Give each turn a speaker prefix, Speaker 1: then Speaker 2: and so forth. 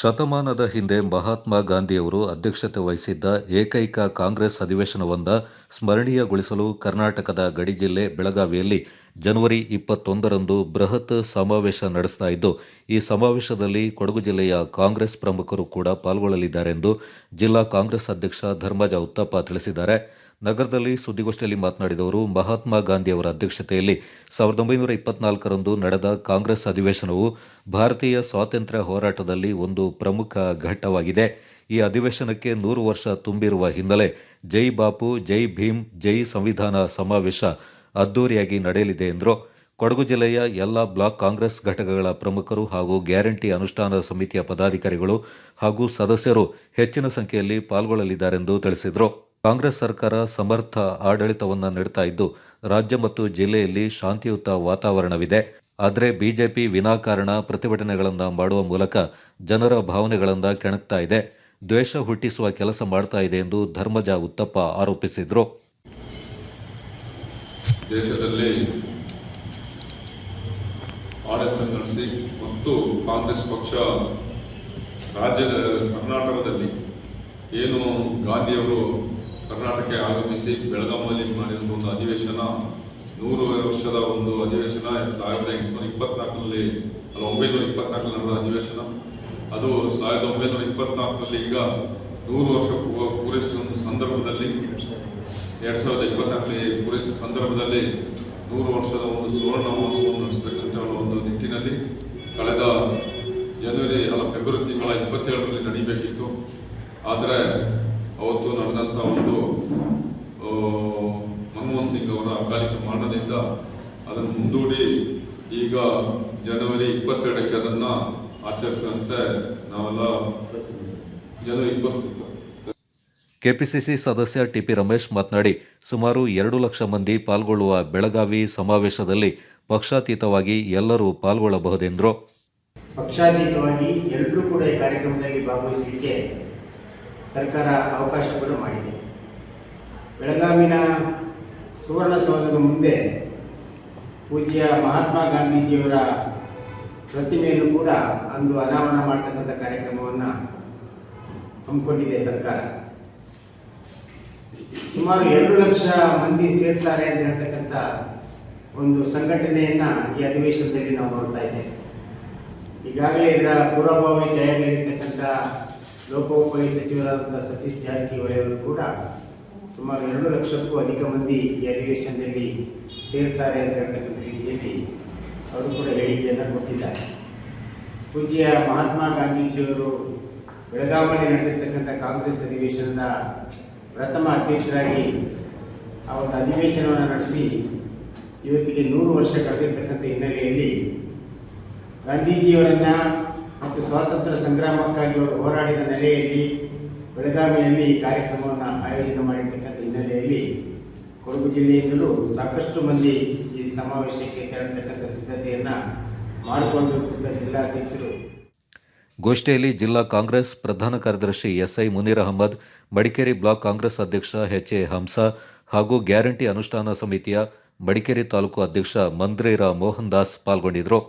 Speaker 1: ಶತಮಾನದ ಹಿಂದೆ ಮಹಾತ್ಮ ಗಾಂಧಿಯವರು ಅಧ್ಯಕ್ಷತೆ ವಹಿಸಿದ್ದ ಏಕೈಕ ಕಾಂಗ್ರೆಸ್ ಅಧಿವೇಶನವೊಂದ ಸ್ಮರಣೀಯಗೊಳಿಸಲು ಕರ್ನಾಟಕದ ಗಡಿ ಜಿಲ್ಲೆ ಬೆಳಗಾವಿಯಲ್ಲಿ ಜನವರಿ ಇಪ್ಪತ್ತೊಂದರಂದು ಬೃಹತ್ ಸಮಾವೇಶ ನಡೆಸ್ತಾ ಇದ್ದು, ಈ ಸಮಾವೇಶದಲ್ಲಿ ಕೊಡಗು ಜಿಲ್ಲೆಯ ಕಾಂಗ್ರೆಸ್ ಪ್ರಮುಖರು ಕೂಡ ಪಾಲ್ಗೊಳ್ಳಲಿದ್ದಾರೆಂದು ಜಿಲ್ಲಾ ಕಾಂಗ್ರೆಸ್ ಅಧ್ಯಕ್ಷ ಧರ್ಮಜ ಉತ್ತಪ್ಪ ತಿಳಿಸಿದ್ದಾರೆ. ನಗರದಲ್ಲಿ ಸುದ್ದಿಗೋಷ್ಠಿಯಲ್ಲಿ ಮಾತನಾಡಿದವರು ಮಹಾತ್ಮ ಗಾಂಧಿ ಅವರ ಅಧ್ಯಕ್ಷತೆಯಲ್ಲಿ ಸಾವಿರದ ಒಂಬೈನೂರ ಇಪ್ಪತ್ನಾಲ್ಕರಂದು ನಡೆದ ಕಾಂಗ್ರೆಸ್ ಅಧಿವೇಶನವು ಭಾರತೀಯ ಸ್ವಾತಂತ್ರ್ಯ ಹೋರಾಟದಲ್ಲಿ ಒಂದು ಪ್ರಮುಖ ಘಟ್ಟವಾಗಿದೆ. ಈ ಅಧಿವೇಶನಕ್ಕೆ ನೂರು ವರ್ಷ ತುಂಬಿರುವ ಹಿನ್ನೆಲೆ ಜೈ ಬಾಪು, ಜೈ ಭೀಮ್, ಜೈ ಸಂವಿಧಾನ ಸಮಾವೇಶ ಅದ್ದೂರಿಯಾಗಿ ನಡೆಯಲಿದೆ ಎಂದರು. ಕೊಡಗು ಜಿಲ್ಲೆಯ ಎಲ್ಲ ಬ್ಲಾಕ್ ಕಾಂಗ್ರೆಸ್ ಘಟಕಗಳ ಪ್ರಮುಖರು ಹಾಗೂ ಗ್ಯಾರಂಟಿ ಅನುಷ್ಠಾನ ಸಮಿತಿಯ ಪದಾಧಿಕಾರಿಗಳು ಹಾಗೂ ಸದಸ್ಯರು ಹೆಚ್ಚಿನ ಸಂಖ್ಯೆಯಲ್ಲಿ ಪಾಲ್ಗೊಳ್ಳಲಿದ್ದಾರೆಂದು ತಿಳಿಸಿದರು. ಕಾಂಗ್ರೆಸ್ ಸರ್ಕಾರ ಸಮರ್ಥ ಆಡಳಿತವನ್ನು ನೀಡ್ತಾ ಇದ್ದು, ರಾಜ್ಯ ಮತ್ತು ಜಿಲ್ಲೆಯಲ್ಲಿ ಶಾಂತಿಯುತ ವಾತಾವರಣವಿದೆ. ಆದರೆ ಬಿಜೆಪಿ ವಿನಾಕಾರಣ ಪ್ರತಿಭಟನೆಗಳನ್ನು ಮಾಡುವ ಮೂಲಕ ಜನರ ಭಾವನೆಗಳಿಂದ ಕೆಣಕ್ತಾ ಇದೆ. ದ್ವೇಷ ಹುಟ್ಟಿಸುವ ಕೆಲಸ ಮಾಡ್ತಾ ಇದೆ ಎಂದು ಧರ್ಮಜ ಉತ್ತಪ್ಪ ಆರೋಪಿಸಿದರು.
Speaker 2: ದೇಶದಲ್ಲಿ ಆಡಳಿತ ನಡೆಸಿ ಮತ್ತು ಕಾಂಗ್ರೆಸ್ ಪಕ್ಷ ರಾಜ್ಯದ ಕರ್ನಾಟಕದಲ್ಲಿ ಏನು ಗಾಂಧಿಯವರು ಕರ್ನಾಟಕಕ್ಕೆ ಆಗಮಿಸಿ ಬೆಳಗಾವಿಯಲ್ಲಿ ಮಾಡಿದಂಥ ಒಂದು ಅಧಿವೇಶನ ನೂರು ವರ್ಷದ ಒಂದು ಅಧಿವೇಶನ ಸಾವಿರದ ಎಂಟುನೂರ ಇಪ್ಪತ್ನಾಲ್ಕರಲ್ಲಿ, ಅಲ್ಲ, ಒಂಬೈನೂರ ಇಪ್ಪತ್ನಾಲ್ಕರಲ್ಲಿ ನಡೆದ ಅಧಿವೇಶನ. ಅದು ಸಾವಿರದ ಒಂಬೈನೂರ ಇಪ್ಪತ್ನಾಲ್ಕರಲ್ಲಿ ಈಗ ನೂರು ವರ್ಷ ಪೂರೈಸಿದ ಒಂದು ಸಂದರ್ಭದಲ್ಲಿ, ಎರಡು ಸಾವಿರದ ಇಪ್ಪತ್ನಾಲ್ಕರಲ್ಲಿ ಪೂರೈಸಿದ ಸಂದರ್ಭದಲ್ಲಿ ನೂರು ವರ್ಷದ ಒಂದು ಸುವರ್ಣ ಮಹೋತ್ಸವವನ್ನು ನಡೆಸತಕ್ಕಂಥ ಒಂದು ನಿಟ್ಟಿನಲ್ಲಿ ಕಳೆದ ಜನವರಿ, ಅಲ್ಲ, ಫೆಬ್ರವರಿ ತಿಂಗಳ ಇಪ್ಪತ್ತೇಳರಲ್ಲಿ ನಡೀಬೇಕಿತ್ತು. ಆದರೆ ಅವತ್ತು ನಡೆದಂಥ ಒಂದು ಮನಮೋಹನ್ ಸಿಂಗ್ ಅವರ ಅಕಾಲಿಕ ಮರಣದಿಂದ ಅದನ್ನು ಮುಂದೂಡಿ ಈಗ ಜನವರಿ ಇಪ್ಪತ್ತೆರಡಕ್ಕೆ ಅದನ್ನು ಆಚರಿಸುವಂತೆ ನಾವೆಲ್ಲ ಜನವರಿ ಇಪ್ಪತ್ತು
Speaker 1: ಕೆಪಿಸಿಸಿ ಸದಸ್ಯ ಟಿಪಿ ರಮೇಶ್ ಮಾತನಾಡಿ ಸುಮಾರು ಎರಡು ಲಕ್ಷ ಮಂದಿ ಪಾಲ್ಗೊಳ್ಳುವ ಬೆಳಗಾವಿ ಸಮಾವೇಶದಲ್ಲಿ ಪಕ್ಷಾತೀತವಾಗಿ ಎಲ್ಲರೂ ಪಾಲ್ಗೊಳ್ಳಬಹುದೆಂದರು.
Speaker 3: ಪಕ್ಷಾತೀತವಾಗಿ ಎಲ್ಲರೂ ಕೂಡ ಈ ಕಾರ್ಯಕ್ರಮದಲ್ಲಿ ಭಾಗವಹಿಸಲಿಕ್ಕೆ ಸರ್ಕಾರ ಅವಕಾಶ ಕೂಡ ಮಾಡಿದೆ. ಬೆಳಗಾವಿನ ಸುವರ್ಣಸೌಧದ ಮುಂದೆ ಪೂಜ್ಯ ಮಹಾತ್ಮ ಗಾಂಧೀಜಿಯವರ ಪ್ರತಿಮೆಯನ್ನು ಕೂಡ ಅಂದು ಅನಾವರಣ ಮಾಡ್ತಕ್ಕಂಥ ಕಾರ್ಯಕ್ರಮವನ್ನು ಹಮ್ಮಿಕೊಂಡಿದೆ ಸರ್ಕಾರ. ಸುಮಾರು ಎರಡು ಲಕ್ಷ ಮಂದಿ ಸೇರ್ತಾರೆ ಅಂತ ಹೇಳ್ತಕ್ಕಂಥ ಒಂದು ಸಂಘಟನೆಯನ್ನು ಈ ಅಧಿವೇಶನದಲ್ಲಿ ನಾವು ನೋಡ್ತಾ ಇದ್ದೇವೆ. ಈಗಾಗಲೇ ಇದರ ಪೂರ್ವಭಾವಿ ತಯಾರಿರ್ತಕ್ಕಂಥ ಲೋಕೋಪಯೋಗಿ ಸಚಿವರಾದಂಥ ಸತೀಶ್ ಜಾರಕಿಹೊಳಿ ಅವರು ಕೂಡ ಸುಮಾರು ಎರಡು ಲಕ್ಷಕ್ಕೂ ಅಧಿಕ ಮಂದಿ ಈ ಅಧಿವೇಶನದಲ್ಲಿ ಸೇರ್ತಾರೆ ಅಂತ ಹೇಳ್ತಕ್ಕಂಥ ರೀತಿಯಲ್ಲಿ ಅವರು ಕೂಡ ಹೇಳಿಕೆಯನ್ನು ಕೊಟ್ಟಿದ್ದಾರೆ. ಪೂಜ್ಯ ಮಹಾತ್ಮ ಗಾಂಧೀಜಿಯವರು ಬೆಳಗಾವಿಯಲ್ಲಿ ನಡೆದಿರ್ತಕ್ಕಂಥ ಕಾಂಗ್ರೆಸ್ ಅಧಿವೇಶನದ ಪ್ರಥಮ ಅಧ್ಯಕ್ಷರಾಗಿ ಆ ಒಂದು ಅಧಿವೇಶನವನ್ನು ನಡೆಸಿ ಇವತ್ತಿಗೆ ನೂರು ವರ್ಷ ಕಳೆದಿರ್ತಕ್ಕಂಥ ಹಿನ್ನೆಲೆಯಲ್ಲಿ ಗಾಂಧೀಜಿಯವರನ್ನ ಮತ್ತು ಸ್ವಾತಂತ್ರ್ಯ ಸಂಗ್ರಾಮಕ್ಕಾಗಿ ಅವರು ಹೋರಾಡಿದ ನೆಲೆಯಲ್ಲಿ, ಬೆಳಗಾವಿಯಲ್ಲಿ ಈ ಕಾರ್ಯಕ್ರಮವನ್ನು ಆಯೋಜನೆ ಮಾಡಿರ್ತಕ್ಕಂಥ ಹಿನ್ನೆಲೆಯಲ್ಲಿ ಕೊಡಗು ಜಿಲ್ಲೆಯಿಂದಲೂ ಸಾಕಷ್ಟು ಮಂದಿ ಈ ಸಮಾವೇಶಕ್ಕೆ ತೆರಳತಕ್ಕಂಥ ಸಿದ್ಧತೆಯನ್ನು ಮಾಡಿಕೊಳ್ಬೇಕು ಜಿಲ್ಲಾಧ್ಯಕ್ಷರು.
Speaker 1: ಗೋಷ್ಠಿಯಲ್ಲಿ ಜಿಲ್ಲಾ ಕಾಂಗ್ರೆಸ್ ಪ್ರಧಾನ ಕಾರ್ಯದರ್ಶಿ ಎಸ್ಐ ಮುನೀರ್ ಅಹಮದ್, ಮಡಿಕೇರಿ ಬ್ಲಾಕ್ ಕಾಂಗ್ರೆಸ್ ಅಧ್ಯಕ್ಷ ಎಚ್ ಎ ಹಂಸ ಹಾಗೂ ಗ್ಯಾರಂಟಿ ಅನುಷ್ಠಾನ ಸಮಿತಿಯ ಮಡಿಕೇರಿ ತಾಲೂಕು ಅಧ್ಯಕ್ಷ ಮಂದ್ರೇರ ಮೋಹನ್ ದಾಸ್ ಪಾಲ್ಗೊಂಡಿದ್ದರು.